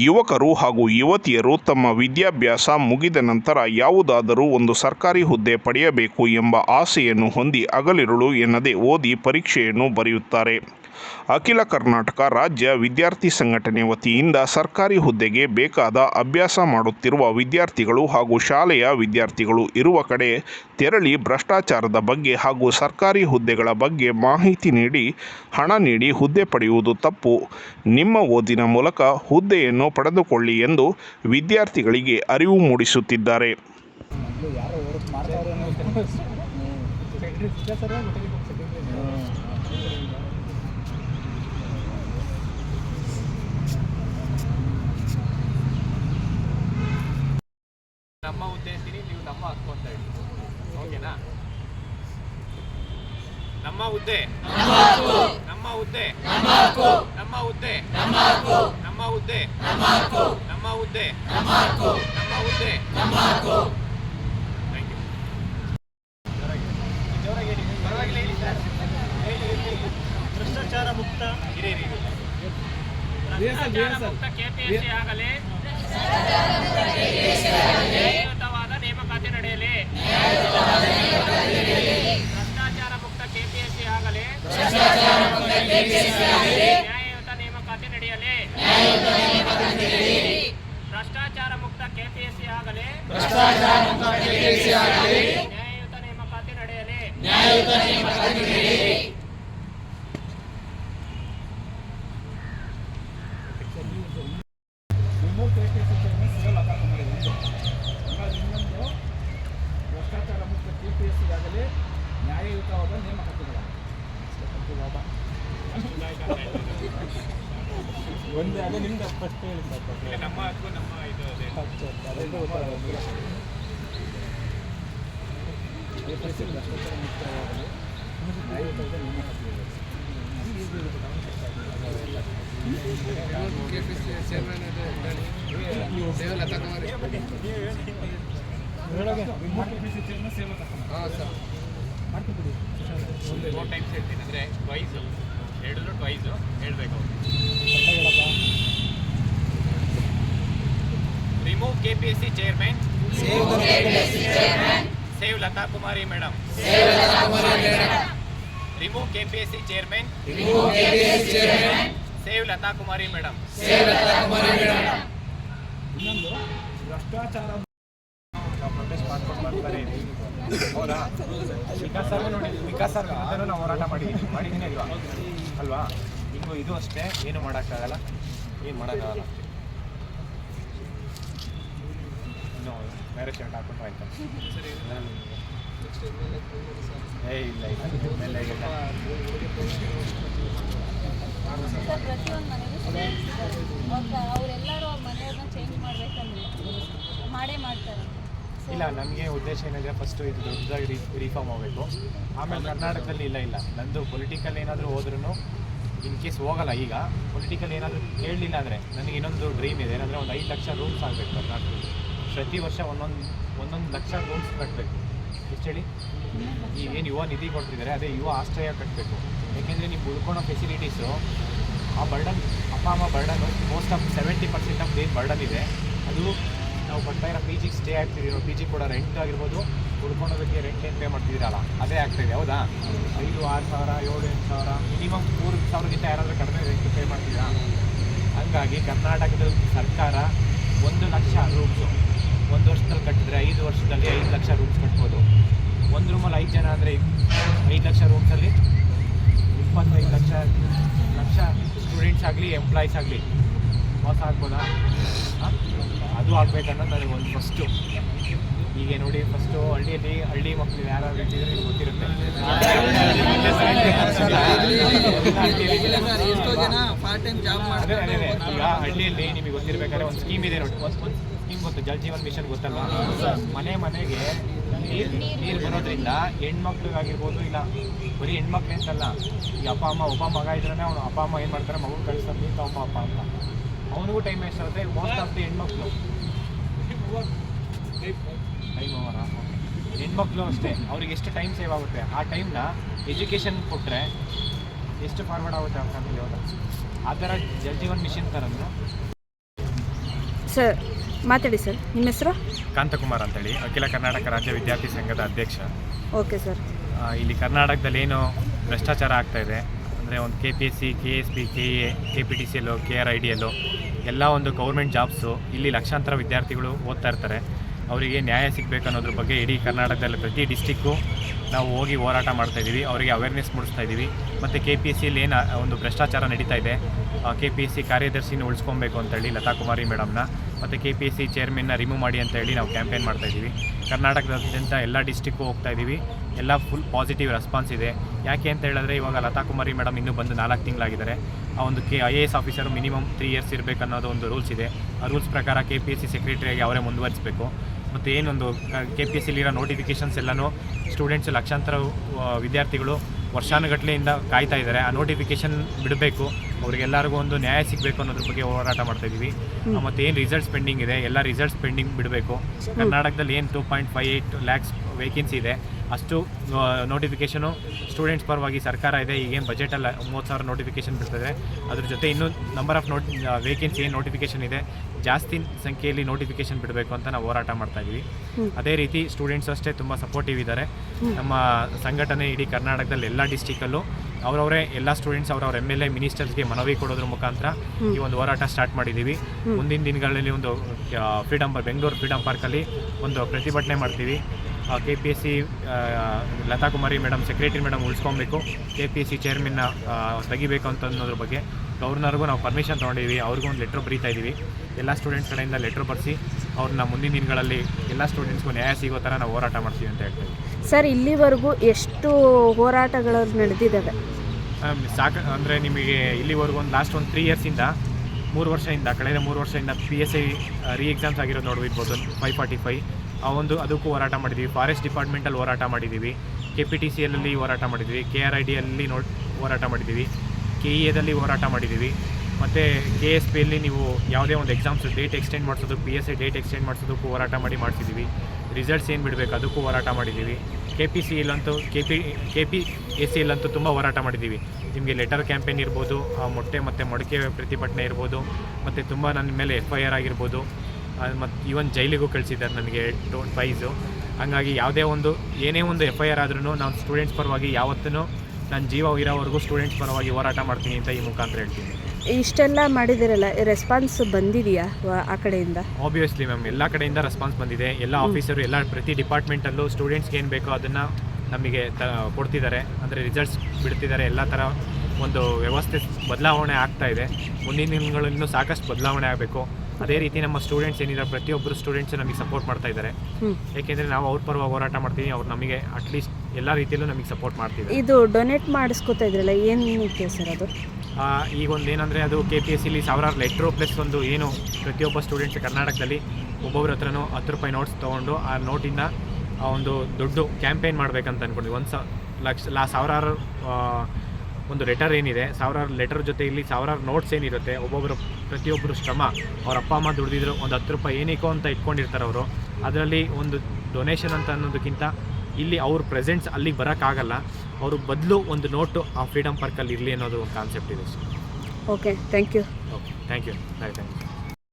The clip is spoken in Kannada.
ಯುವಕರು ಹಾಗೂ ಯುವತಿಯರು ತಮ್ಮ ವಿದ್ಯಾಭ್ಯಾಸ ಮುಗಿದ ನಂತರ ಯಾವುದಾದರೂ ಒಂದು ಸರ್ಕಾರಿ ಹುದ್ದೆ ಪಡೆಯಬೇಕು ಎಂಬ ಆಸೆಯನ್ನು ಹೊಂದಿ ಹಗಲಿರುಳು ಎನ್ನದೆ ಓದಿ ಪರೀಕ್ಷೆಯನ್ನು ಬರೆಯುತ್ತಾರೆ. ಅಖಿಲ ಕರ್ನಾಟಕ ರಾಜ್ಯ ವಿದ್ಯಾರ್ಥಿ ಸಂಘಟನೆ ವತಿಯಿಂದ ಸರ್ಕಾರಿ ಹುದ್ದೆಗೆ ಬೇಕಾದ ಅಭ್ಯಾಸ ಮಾಡುತ್ತಿರುವ ವಿದ್ಯಾರ್ಥಿಗಳು ಹಾಗೂ ಶಾಲೆಯ ವಿದ್ಯಾರ್ಥಿಗಳು ಇರುವ ಕಡೆ ತೆರಳಿ ಭ್ರಷ್ಟಾಚಾರದ ಬಗ್ಗೆ ಹಾಗೂ ಸರ್ಕಾರಿ ಹುದ್ದೆಗಳ ಬಗ್ಗೆ ಮಾಹಿತಿ ನೀಡಿ, ಹಣ ನೀಡಿ ಹುದ್ದೆ ಪಡೆಯುವುದು ತಪ್ಪು. ನಿಮ್ಮ ಓದಿನ ಮೂಲಕ ಹುದ್ದೆಯನ್ನು ಪಡೆದುಕೊಳ್ಳಿ ಎಂದು ವಿದ್ಯಾರ್ಥಿಗಳಿಗೆ ಅರಿವು ಮೂಡಿಸುತ್ತಿದ್ದಾರೆ ಮೊದಲು ಯಾರೋ ಹೊರತು ಮಾಡ್ತಾವ್ರೆ ಅನ್ನೋ ನಮ್ಮ ಹುದ್ದೆ ಅಂತೀನಿ ನೀವು ನಮ್ಮ ಹಕ್ಕು ಅಂತ ಹೇಳಿ ಓಕೆನಾ ನಮ್ಮ ಹುದ್ದೆ. ನಮ್ಮ ಹುದ್ದೆ. ನಮ್ಮ ಹುದ್ದೆ. ನಮ್ಮ ಹುದ್ದೆ. ನಮ್ಮ ಹುದ್ದೆ. ನಮ್ಮ ಹುದ್ದೆ. ನಮ್ಮ ಯು ಜೋರಾಗಿ ಹೇಳಿ ಪರವಾಗಿಲ್ಲ ಹೇಳಿ ಸರ್. ಹೇಳಿ ನಮ್ಮ ಹೇಳಿ. ಭ್ರಷ್ಟಾಚಾರ ಮುಕ್ತ. ಇರಿ. ಭ್ರಷ್ಟಾಚಾರ ಮುಕ್ತ ಕೆಪಿಎಸ್ಸಿ ಆಗಲಿ ನ್ಯಾಯಯುತವಾದ ನೇಮಕಾತಿ ನಡೆಯಲಿ ಭ್ರಷ್ಟಾಚಾರ ಮುಕ್ತ ಕೆಪಿಎಸ್ಸಿ ಆಗಲಿ ನ್ಯಾಯಯುತ ನೇಮಕಾತಿ ನಡೆಯಲಿ ಭ್ರಷ್ಟಾಚಾರ ಮುಕ್ತ ಕೆಪಿಎಸ್ಸಿ ಆಗಲಿ ನ್ಯಾಯಯುತ ನೇಮಕಾತಿ ನಡೆಯಲಿ ನ್ಯಾಯಯುತ ನೇಮಕಾತಿ ನಡೆಯಲಿ ಭ್ರಷ್ಟಾಚಾರ ಮುಕ್ತ ಕೆ ಸಿ ಆಗಲಿ ನ್ಯಾಯಯುತವಾದ ನೇಮಕಾತಿಗಳ ಒಂದೇ ಅದೇ ನಿಮ್ದು ಫಸ್ಟ್ ಹೇಳಿ ನಮ್ಮ ಹಕ್ಕು ನಮ್ಮ ಇದು ಅದೇ. ಕೆ ಪಿ ಎಸ್ ಸಿ ಭ್ರಷ್ಟಾಚಾರ ಮುಕ್ತವಾಗಲಿ ನ್ಯಾಯಯುತವಾದ ನೇಮಕಾತಿಗಳು ಮಾಡ್ಕೊಬಿಡಿ ಫೋರ್ ಟೈಮ್ಸ್ ಹೇಳ್ತೀನಿ ಅಂದರೆ ಟ್ವೈಸ್ ಹೇಳಿದ್ರು ಟ್ವೈಸು ಹೇಳಬೇಕು ಅವ್ರು remove K P S C chairman. Save Lata Kumari madam remove K P S C chairman. Save Lata Kumari madam ಇನ್ನೊಂದು ಭ್ರಷ್ಟಾಚಾರ ಪ್ರೊಟೆಸ್ಟ್ ಮಾಡ್ಕೊಂಡು ಬರ್ತಾರೆ ಹೌದಾ ವಿಕಾಸ್ ಸರ್ ನೋಡಿ ವಿಕಾಸ್ ಸರ್ ಅದನ್ನು ನಾವು ಹೋರಾಟ ಮಾಡಿದ್ದೀವಿ ಮಾಡಿದ್ದೀನಿ ಅಲ್ವಾ? ಅಲ್ವಾ? ಹಿಂಗೂ ಇದು ಅಷ್ಟೇ. ಏನು ಮಾಡೋಕ್ಕಾಗಲ್ಲ. ಏನು ಮಾಡೋಕ್ಕಾಗಲ್ಲ. ಇನ್ನು ಬೇರೆ ಶರ್ಟ್ ಹಾಕೊಂಡ್ರೆ ಆಯ್ತು ಏ ಇಲ್ಲ ಇಲ್ಲ ಮೇಲೆ ಇಲ್ಲ. ಸರ್ ಪ್ರತಿಯೊಂದು ಮನೆಗೂ ಅವರೆಲ್ಲರೂ ಅವ್ರ ಮನೆಯವ್ರನ್ನ ಚೇಂಜ್ ಮಾಡಬೇಕಂದ್ರೆ ಮಾಡೇ ಮಾಡ್ತಾರೆ. ಇಲ್ಲ ನನಗೆ ಉದ್ದೇಶ ಏನಿದೆ ಫಸ್ಟು ಇದು ದೊಡ್ಡದಾಗಿ ರೀ ರಿಫಾರ್ಮ್ ಆಗಬೇಕು. ಆಮೇಲೆ ಕರ್ನಾಟಕದಲ್ಲಿ ಇಲ್ಲ ಇಲ್ಲ. ನಂದು ಪೊಲಿಟಿಕಲ್ ಏನಾದರೂ ಹೋದ್ರೂ ಇನ್ ಕೇಸ್ ಹೋಗಲ್ಲ ಈಗ ಪೊಲಿಟಿಕಲ್ ಏನಾದರೂ ಕೇಳಲಿಲ್ಲ ಅಂದರೆ ನನಗೆ ಇನ್ನೊಂದು ಡ್ರೀಮ್ ಇದೆ. ಏನಂದರೆ ಒಂದು ಐದು ಲಕ್ಷ ರೂಮ್ಸ್ ಆಗಬೇಕು ಕರ್ನಾಟಕದಲ್ಲಿ. ಪ್ರತಿ ವರ್ಷ ಒಂದೊಂದು ಒಂದೊಂದು ಲಕ್ಷ ರೂಮ್ಸ್ ಕಟ್ಟಬೇಕು ಎಷ್ಟು ಹೇಳಿ? ಏನು ಯುವ ನಿಧಿ ಕೊಡ್ತಿದ್ದಾರೆ ಅದೇ ಯುವ ಆಶ್ರಯ ಕಟ್ಟಬೇಕು ಯಾಕೆಂದರೆ ನೀವು ಉಳ್ಕೊಳ್ಳೋ ಫೆಸಿಲಿಟೀಸು ಆ ಬರ್ಡನ್ ಅಪ್ಪ, ಅಮ್ಮ burden most of seventy percent of ಏನು ಬರ್ಡನ್ ಇದೆ. ಅದು ನಾವು ಬರ್ತಾ ಇರೋ ಪಿ ಜಿಗೆ ಸ್ಟೇ ಆಗ್ತಿದ್ದೀರೋ ಪಿ ಜಿ ಕೂಡ ರೆಂಟ್ ಆಗಿರ್ಬೋದು ಉಳ್ಕೊಳೋದಕ್ಕೆ ರೆಂಟ್ ಏನು ಪೇ ಮಾಡ್ತಿದ್ದೀರಲ್ಲ ಅದೇ ಆಗ್ತಾಯಿದೆ ಹೌದಾ? ಐದು, ಆರು ಸಾವಿರ, ಏಳು, ಎಂಟು ಸಾವಿರ ಮಿನಿಮಮ್ ಮೂರು ಸಾವಿರಕ್ಕಿಂತ ಯಾರಾದರೂ ಕಡಿಮೆ ರೆಂಟ್ ಪೇ ಮಾಡ್ತೀರಾ ಹಂಗಾಗಿ ಕರ್ನಾಟಕದ ಸರ್ಕಾರ ಒಂದು ಲಕ್ಷ ರೂಮ್ಸು ಒಂದು ವರ್ಷದಲ್ಲಿ ಕಟ್ಟಿದ್ರೆ ಐದು ವರ್ಷದಲ್ಲಿ ಐದು ಲಕ್ಷ ರೂಮ್ಸ್ ಕಟ್ಬೋದು ಒಂದು ರೂಮಲ್ಲಿ ಐದು ಜನ ಅಂದರೆ ಐದು ಲಕ್ಷ ರೂಮ್ಸಲ್ಲಿ ಇಪ್ಪತ್ತೈದು ಲಕ್ಷ ಲಕ್ಷ ಸ್ಟೂಡೆಂಟ್ಸ್ ಆಗಲಿ ಎಂಪ್ಲಾಯೀಸ್ ಆಗಲಿ ಮೋಸ ಆಗ್ಬೋದಾ? ಅದು ಆಗಬೇಕನ್ನೋದು ನನಗೆ ಒಂದು ಫಸ್ಟು ಈಗ ನೋಡಿ ಫಸ್ಟು ಹಳ್ಳಿಯಲ್ಲಿ ಹಳ್ಳಿ ಮಕ್ಕಳು ಯಾರಾದ್ರು ಇಟ್ಟಿದ್ರೆ ನಿಮ್ಗೆ ಗೊತ್ತಿರುತ್ತೆ. ಈಗ ಹಳ್ಳಿಯಲ್ಲಿ ನಿಮಗೆ ಗೊತ್ತಿರಬೇಕಾದ್ರೆ ಒಂದು ಸ್ಕೀಮ್ ಇದೆ ನೋಡಿ. ಒಂದು ಸ್ಕೀಮ್ ಗೊತ್ತು, ಜಲ್ ಜೀವನ್ ಮಿಷನ್ ಗೊತ್ತಲ್ಲ ಮನೆ ಮನೆಗೆ ನೀರು ನೀರು ಬರೋದ್ರಿಂದ ಹೆಣ್ಮಕ್ಳಿಗಾಗಿರ್ಬೋದು ಇಲ್ಲ ಬರೀ ಹೆಣ್ಮಕ್ಳು ಅಂತಲ್ಲ, ಈ ಅಪ್ಪ ಅಮ್ಮ, ಒಬ್ಬ ಮಗ ಇದ್ರೆ ಅವ್ನು ಅಪ್ಪ ಅಮ್ಮ ಏನು ಮಾಡ್ತಾರೆ? ಮಗು ಕಳಿಸ್ತಾರೆ, ನೀನು ತಗೊಂಬ ಅಪ್ಪ ಅಂತ. ಅವನಿಗೂ ಟೈಮ್ ವೇಸ್ಟ್ ಆಗುತ್ತೆ ಮೋಸ್ಟ್ ಆಫ್ ದಿ ಹೆಣ್ಮಕ್ಳು. ಟೈಮ್ ಹೆಣ್ಮಕ್ಳು ಅಷ್ಟೇ, ಅವ್ರಿಗೆ ಎಷ್ಟು ಟೈಮ್ ಸೇವ್ ಆಗುತ್ತೆ? ಆ ಟೈಮ್ನ ಎಜುಕೇಷನ್ ಕೊಟ್ಟರೆ ಎಷ್ಟು ಫಾರ್ವರ್ಡ್ ಆಗುತ್ತೆ ಅವ್ರ ಫ್ಯಾಮಿಲಿ ಅವರ ಆ ಥರ ಜಲ್ ಜೀವನ್ ಮಿಷನ್ ಥರದ್ದು ಸರ್ ಮಾತಾಡಿ ಸರ್ ನಿಮ್ಮ ಹೆಸರು? ಕಾಂತಕುಮಾರ್ ಅಂತೇಳಿ ಅಖಿಲ ಕರ್ನಾಟಕ ರಾಜ್ಯ ವಿದ್ಯಾರ್ಥಿ ಸಂಘದ ಅಧ್ಯಕ್ಷ. Okay sir. ಆ, ಇಲ್ಲಿ ಕರ್ನಾಟಕದಲ್ಲಿ ಏನು ಭ್ರಷ್ಟಾಚಾರ ಆಗ್ತಾ ಇದೆ ಅಂದರೆ ಒಂದು K P S C K S P K A K P T C ಎಲ್ಲು ಕೆ ಆರ್ ಐ ಡಿ ಎಲ್ಲು ಎಲ್ಲ ಒಂದು ಗೌರ್ಮೆಂಟ್ ಜಾಬ್ಸು ಇಲ್ಲಿ ಲಕ್ಷಾಂತರ ವಿದ್ಯಾರ್ಥಿಗಳು ಓದ್ತಾ ಇರ್ತಾರೆ. ಅವರಿಗೆ ನ್ಯಾಯ ಸಿಗಬೇಕು ಅನ್ನೋದ್ರ ಬಗ್ಗೆ ಇಡೀ ಕರ್ನಾಟಕದಲ್ಲಿ ಪ್ರತಿ ಡಿಸ್ಟಿಕ್ಕು ನಾವು ಹೋಗಿ ಹೋರಾಟ ಮಾಡ್ತಾ ಇದ್ದೀವಿ, ಅವರಿಗೆ ಅವೇರ್ನೆಸ್ ಮೂಡಿಸ್ತಾ ಇದ್ದೀವಿ. ಮತ್ತು ಕೆ ಪಿ ಎಸ್ ಸಿಲಿ ಏನು ಒಂದು ಭ್ರಷ್ಟಾಚಾರ ನಡೀತಾ ಇದೆ ಕೆ ಪಿ ಎಸ್ ಸಿ ಕಾರ್ಯದರ್ಶಿನ ಉಳಿಸ್ಕೊಬೇಕು ಅಂತೇಳಿ ಲತಾ ಕುಮಾರಿ ಮೇಡಮ್ನ, ಮತ್ತು ಕೆ ಪಿ ಎಸ್ ಸಿ ಚೇರ್ಮನ್ನ ರಿಮೂವ್ ಮಾಡಿ ಅಂತ ಹೇಳಿ ನಾವು ಕ್ಯಾಂಪೇನ್ ಮಾಡ್ತಾ ಇದ್ದೀವಿ. ಕರ್ನಾಟಕದಾದ್ಯಂತ ಎಲ್ಲ ಡಿಸ್ಟಿಕ್ಕು ಹೋಗ್ತಾ ಇದ್ದೀವಿ. ಎಲ್ಲ ಫುಲ್ ಪಾಸಿಟಿವ್ ರೆಸ್ಪಾನ್ಸ್ ಇದೆ. ಯಾಕೆ ಅಂತ ಹೇಳಿದ್ರೆ ಇವಾಗ ಲತಾ ಕುಮಾರಿ ಮೇಡಮ್ ಇನ್ನೂ ಬಂದು ನಾಲ್ಕು ತಿಂಗಳಾಗಿದ್ದಾರೆ. ಆ ಒಂದು K I A S officer minimum three years ಇರಬೇಕನ್ನೋದು ಒಂದು ರೂಲ್ಸ್ ಇದೆ. ಆ ರೂಲ್ಸ್ ಪ್ರಕಾರ ಕೆ ಪಿ ಎಸ್ ಸಿ ಸೆಕ್ರೆಟರಿಯಾಗಿ ಅವರೇ ಮುಂದುವರಿಸಬೇಕು. ಮತ್ತು ಏನೊಂದು ಕೆ ಪಿ ಎಸ್ ಸಿಲಿರೋ ನೋಟಿಫಿಕೇಷನ್ಸ್ ಎಲ್ಲನೂ ಸ್ಟೂಡೆಂಟ್ಸ್ ಲಕ್ಷಾಂತರ ವಿದ್ಯಾರ್ಥಿಗಳು ವರ್ಷಾನುಗಟ್ಲೆಯಿಂದ ಕಾಯ್ತಾ ಇದ್ದಾರೆ. ಆ ನೋಟಿಫಿಕೇಷನ್ ಬಿಡಬೇಕು. ಅವ್ರಿಗೆಲ್ಲರಿಗೂ ಒಂದು ನ್ಯಾಯ ಸಿಗಬೇಕು ಅನ್ನೋದ್ರ ಬಗ್ಗೆ ಹೋರಾಟ ಮಾಡ್ತಾ ಇದ್ದೀವಿ. ಮತ್ತು ಏನು ರಿಸಲ್ಟ್ಸ್ ಪೆಂಡಿಂಗ್ ಇದೆ? ಎಲ್ಲ ರಿಸಲ್ಟ್ಸ್ ಪೆಂಡಿಂಗ್ ಬಿಡಬೇಕು. ಕರ್ನಾಟಕದಲ್ಲಿ ಏನು two point five eight lakhs vacancy ಇದೆ? ಅಷ್ಟು ನೋಟಿಫಿಕೇಷನು ಸ್ಟೂಡೆಂಟ್ಸ್ ಪರವಾಗಿ ಸರ್ಕಾರ ಇದೆ ಈಗೇನು ಬಜೆಟಲ್ಲಿ ಮೂವತ್ತು ಸಾವಿರ ನೋಟಿಫಿಕೇಷನ್ ಬಿಡ್ತದೆ ಅದ್ರ ಜೊತೆ ಇನ್ನೂ ನಂಬರ್ ಆಫ್ ನೋಟ್ ವೇಕೆನ್ಸಿ ಏನು ನೋಟಿಫಿಕೇಷನ್ ಇದೆ ಜಾಸ್ತಿ ಸಂಖ್ಯೆಯಲ್ಲಿ ನೋಟಿಫಿಕೇಷನ್ ಬಿಡಬೇಕು ಅಂತ ನಾವು ಹೋರಾಟ ಮಾಡ್ತಾ ಇದ್ದೀವಿ ಅದೇ ರೀತಿ ಸ್ಟೂಡೆಂಟ್ಸ್ ಅಷ್ಟೇ ತುಂಬ ಸಪೋರ್ಟಿವ್ ಇದ್ದಾರೆ. ನಮ್ಮ ಸಂಘಟನೆ ಇಡೀ ಕರ್ನಾಟಕದಲ್ಲಿ ಎಲ್ಲ ಡಿಸ್ಟಿಕಲ್ಲೂ ಅವರವರೇ ಎಲ್ಲ ಸ್ಟೂಡೆಂಟ್ಸ್ ಅವರವ್ರ ಎಂ ಎಲ್ ಎ ಮಿನಿಸ್ಟರ್ಸ್ಗೆ ಮನವಿ ಕೊಡೋದ್ರ ಮುಖಾಂತರ ಈ ಒಂದು ಹೋರಾಟ ಸ್ಟಾರ್ಟ್ ಮಾಡಿದ್ದೀವಿ ಮುಂದಿನ ದಿನಗಳಲ್ಲಿ ಒಂದು ಫ್ರೀಡಮ್ ಬೆಂಗಳೂರು ಫ್ರೀಡಮ್ ಪಾರ್ಕಲ್ಲಿ ಒಂದು ಪ್ರತಿಭಟನೆ ಮಾಡ್ತೀವಿ. K P S C Lata Kumari madam secretary madam ಉಳಿಸ್ಕೊಬೇಕು. K P S C ಚೇರ್ಮನ್ನ ತೆಗಿಬೇಕು ಅಂತ ಅನ್ನೋದ್ರ ಬಗ್ಗೆ ಗವರ್ನರ್ಗೂ ನಾವು ಪರ್ಮಿಷನ್ ತೊಗೊಂಡಿದ್ದೀವಿ ಅವ್ರಿಗೂ ಒಂದು ಲೆಟ್ರ್ ಬರೀತಾ ಇದ್ದೀವಿ ಎಲ್ಲ ಸ್ಟೂಡೆಂಟ್ಸ್ ಕಡೆಯಿಂದ ಲೆಟ್ರ್ ಬರೆಸಿ ಅವ್ರನ್ನ ಮುಂದಿನ ದಿನಗಳಲ್ಲಿ ಎಲ್ಲ ಸ್ಟೂಡೆಂಟ್ಸ್ಗೂ ನ್ಯಾಯ ಸಿಗೋ ಥರ ನಾವು ಹೋರಾಟ ಮಾಡ್ತೀವಿ ಅಂತ ಹೇಳ್ತೀವಿ ಸರ್ ಇಲ್ಲಿವರೆಗೂ ಎಷ್ಟು ಹೋರಾಟಗಳು ನಡೆದಿದ್ದಾವೆ? ಸಾಕ ಅಂದರೆ ನಿಮಗೆ ಇಲ್ಲಿವರೆಗೂ ಒಂದು ಲಾಸ್ಟ್ ಒಂದು ತ್ರೀ ಇಯರ್ಸಿಂದ ಮೂರು ವರ್ಷದಿಂದ ಕಳೆದ ಮೂರು ವರ್ಷದಿಂದ P S I re exams ಆಗಿರೋದು ನೋಡಿರ್ಬೋದು ಫೈವ್ ಫಾರ್ಟಿ ಫೈವ್ ಆ ಒಂದು ಅದಕ್ಕೂ ಹೋರಾಟ ಮಾಡಿದ್ದೀವಿ ಫಾರೆಸ್ಟ್ ಡಿಪಾರ್ಟ್ಮೆಂಟಲ್ಲಿ ಹೋರಾಟ ಮಾಡಿದ್ದೀವಿ ಕೆ ಪಿ ಟಿ ಸಿ ಎಲ್ಲಿ ಹೋರಾಟ ಮಾಡಿದ್ದೀವಿ ಕೆ ಆರ್ ಐ ಡಿಯಲ್ಲಿ ನೋ ಹೋರಾಟ ಮಾಡಿದ್ದೀವಿ ಕೆ ಇ ಎದಲ್ಲಿ ಹೋರಾಟ ಮಾಡಿದ್ದೀವಿ ಮತ್ತು ಕೆ ಎಸ್ ಪಿಯಲ್ಲಿ ನೀವು ಯಾವುದೇ ಒಂದು ಎಕ್ಸಾಮ್ಸ್ ಡೇಟ್ ಎಕ್ಸ್ಟೆಂಡ್ ಮಾಡಿಸೋದು P S I date extend ಮಾಡಿಸೋದಕ್ಕೂ ಹೋರಾಟ ಮಾಡಿ ಮಾಡ್ತಿದ್ದೀವಿ ರಿಸಲ್ಟ್ಸ್ ಏನು ಬಿಡಬೇಕು ಅದಕ್ಕೂ ಹೋರಾಟ ಮಾಡಿದ್ದೀವಿ K P C ಇಲ್ಲಂತೂ K P K P S C ಇಲ್ಲಂತೂ ತುಂಬ ಹೋರಾಟ ಮಾಡಿದ್ದೀವಿ ನಿಮಗೆ ಲೆಟರ್ ಕ್ಯಾಂಪೇನ್ ಇರ್ಬೋದು, ಆ ಮೊಟ್ಟೆ ಮತ್ತು ಮೊಡಕೆ ಪ್ರತಿಭಟನೆ ಇರ್ಬೋದು, ಮತ್ತು ತುಂಬ ನನ್ನ ಮೇಲೆ ಎಫ್ ಐ ಆರ್ ಆಗಿರ್ಬೋದು. ಮತ್ತು ಈವನ್ ಜೈಲಿಗೂ ಕಳಿಸಿದ್ದಾರೆ ನನಗೆ ಟೋನ್ ಫೈಸು ಹಾಗಾಗಿ ಯಾವುದೇ ಒಂದು ಏನೇ ಒಂದು ಎಫ್ ಐ ಆರ್ ಆದ್ರೂ ನಾನು ಸ್ಟೂಡೆಂಟ್ಸ್ ಪರವಾಗಿ ಯಾವತ್ತೂ ನನ್ನ ಜೀವ ಇರೋವರೆಗೂ ಸ್ಟೂಡೆಂಟ್ಸ್ ಪರವಾಗಿ ಹೋರಾಟ ಮಾಡ್ತೀನಿ ಅಂತ ಈ ಮುಖಾಂತರ ಹೇಳ್ತೀನಿ. ಇಷ್ಟೆಲ್ಲ ಮಾಡಿದಿರಲ್ಲ ರೆಸ್ಪಾನ್ಸ್ ಬಂದಿದೆಯಾ ಆ ಕಡೆಯಿಂದ? ಆಬ್ವಿಯಸ್ಲಿ ಮ್ಯಾಮ್ ಎಲ್ಲ ಕಡೆಯಿಂದ ರೆಸ್ಪಾನ್ಸ್ ಬಂದಿದೆ. ಎಲ್ಲ ಆಫೀಸರು ಎಲ್ಲ ಪ್ರತಿ ಡಿಪಾರ್ಟ್ಮೆಂಟಲ್ಲೂ ಸ್ಟೂಡೆಂಟ್ಸ್ಗೆ ಏನು ಬೇಕೋ ಅದನ್ನು ನಮಗೆ ತ ಕೊಡ್ತಿದ್ದಾರೆ. ಅಂದರೆ ರಿಸಲ್ಟ್ಸ್ ಬಿಡ್ತಿದ್ದಾರೆ. ಎಲ್ಲ ಥರ ಒಂದು ವ್ಯವಸ್ಥೆ ಬದಲಾವಣೆ ಆಗ್ತಾ ಇದೆ. ಮುಂದಿನ ದಿನಗಳಲ್ಲಿ ಸಾಕಷ್ಟು ಬದಲಾವಣೆ ಆಗಬೇಕು. ಅದೇ ರೀತಿ ನಮ್ಮ ಸ್ಟೂಡೆಂಟ್ಸ್ ಏನಿದ್ದಾರೆ ಪ್ರತಿಯೊಬ್ಬರು ಸ್ಟೂಡೆಂಟ್ಸ್ ನಮಗೆ ಸಪೋರ್ಟ್ ಮಾಡ್ತಾ ಇದ್ದಾರೆ ಏಕೆಂದ್ರೆ ನಾವು ಅವ್ರ ಪರವಾಗಿ ಹೋರಾಟ ಮಾಡ್ತೀವಿ ಅವ್ರು ನಮಗೆ ಅಟ್ಲೀಸ್ಟ್ ಎಲ್ಲ ರೀತಿಯಲ್ಲೂ ನಮಗೆ ಸಪೋರ್ಟ್ ಮಾಡ್ತೀವಿ ಇದು ಡೊನೇಟ್ ಮಾಡಿಸ್ಕೊತಾ ಇದ್ರಲ್ಲ ಏನು ಸರ್ ಅದು? ಈಗ ಒಂದು ಏನಂದರೆ ಅದು ಕೆ ಪಿ ಎಸ್ ಸಿಲಿ ಸಾವಿರಾರು ಲೆಟ್ರು ಪ್ಲಸ್ ಒಂದು ಏನು ಪ್ರತಿಯೊಬ್ಬ ಸ್ಟೂಡೆಂಟ್ಸ್ ಕರ್ನಾಟಕದಲ್ಲಿ ಒಬ್ಬೊಬ್ಬರ ಹತ್ರನೂ ಹತ್ತು ರೂಪಾಯಿ ನೋಟ್ಸ್ ತೊಗೊಂಡು ಆ ನೋಟಿಂದ ಆ ಒಂದು ದೊಡ್ಡ ಕ್ಯಾಂಪೇನ್ ಮಾಡ್ಬೇಕಂತ ಅಂದ್ಕೊಂಡ್ವಿ ಒಂದು ಲಕ್ಷ ಲಾ ಸಾವಿರಾರು ಒಂದು ಲೆಟರ್ ಏನಿದೆ ಸಾವಿರಾರು ಲೆಟರ್ ಜೊತೆ ಇಲ್ಲಿ ಸಾವಿರಾರು ನೋಟ್ಸ್ ಏನಿರುತ್ತೆ ಒಬ್ಬೊಬ್ಬರು ಪ್ರತಿಯೊಬ್ಬರು ಶ್ರಮ ಅವ್ರ ಅಪ್ಪ ಅಮ್ಮ ದುಡಿದಿದ್ರು ಒಂದು ಹತ್ತು ರೂಪಾಯಿ ಏನಿಕೋ ಅಂತ ಇಟ್ಕೊಂಡಿರ್ತಾರೆ ಅವರು. ಅದರಲ್ಲಿ ಒಂದು ಡೊನೇಷನ್ ಅಂತ ಅನ್ನೋದಕ್ಕಿಂತ ಇಲ್ಲಿ ಅವ್ರ ಪ್ರೆಸೆಂಟ್ಸ್ ಅಲ್ಲಿಗೆ ಬರೋಕ್ಕಾಗಲ್ಲ. ಅವ್ರ ಬದಲು ಒಂದು ನೋಟು ಆ ಫ್ರೀಡಮ್ ಪಾರ್ಕಲ್ಲಿ ಇರಲಿ ಅನ್ನೋದು ಒಂದು ಕಾನ್ಸೆಪ್ಟ್ ಇದೆ. Okay thank you okay thank you bye thank you